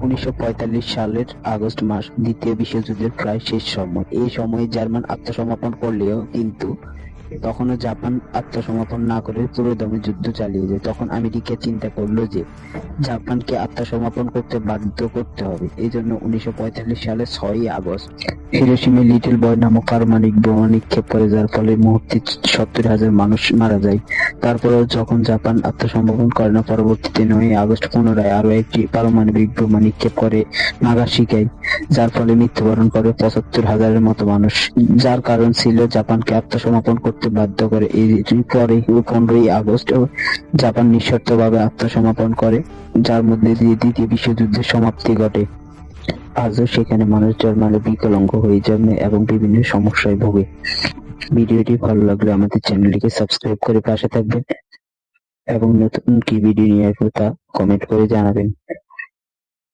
উনিশশো পঁয়তাল্লিশ সালের আগস্ট মাস দ্বিতীয় বিশ্বযুদ্ধের প্রায় শেষ সময়। এই সময়ে জার্মান আত্মসমর্পণ করলেও কিন্তু তখনও জাপান আত্মসমর্পণ না করে পুরোদমে যুদ্ধ চালিয়ে যায়। তখন আমেরিকা চিন্তা করল যে, জাপানকে আত্মসমর্পণ করতে বাধ্য করতে হবে। এই জন্য উনিশশো সালে ছয়ই আগস্ট হিরোশিমা লিটল বয় নামক পারমাণবিক বোমা নিক্ষেপ করে, যার ফলে মুহূর্তে সত্তর হাজার মানুষ মারা যায়। তারপরেও যখন জাপান আত্মসমর্পণ করে না, পরবর্তীতে নয় আগস্ট পুনরায় আরও একটি পারমাণবিক বোমা নিক্ষেপ করে নাগাশিকায়, যার ফলে মৃত্যুবরণ করে পঁচাত্তর হাজারের মতো মানুষ। যার কারণ ছিল জাপানকে আত্মসমর্পণ করতে বাধ্য করে এই পরে পনেরোই আগস্ট জাপান নিঃশর্তভাবে আত্মসমর্পণ করে, যার মধ্যে দিয়ে দ্বিতীয় বিশ্বযুদ্ধের সমাপ্তি ঘটে। আজও সেখানে মানুষ জন্মালে বিকলাঙ্গ হয়ে জন্মে এবং বিভিন্ন সমস্যায় ভোগে। ভিডিওটি ভালো লাগলে আমাদের চ্যানেলটিকে সাবস্ক্রাইব করে পাশে থাকবেন এবং নতুন কি ভিডিও নিয়ে আসব তা কমেন্ট করে জানাবেন।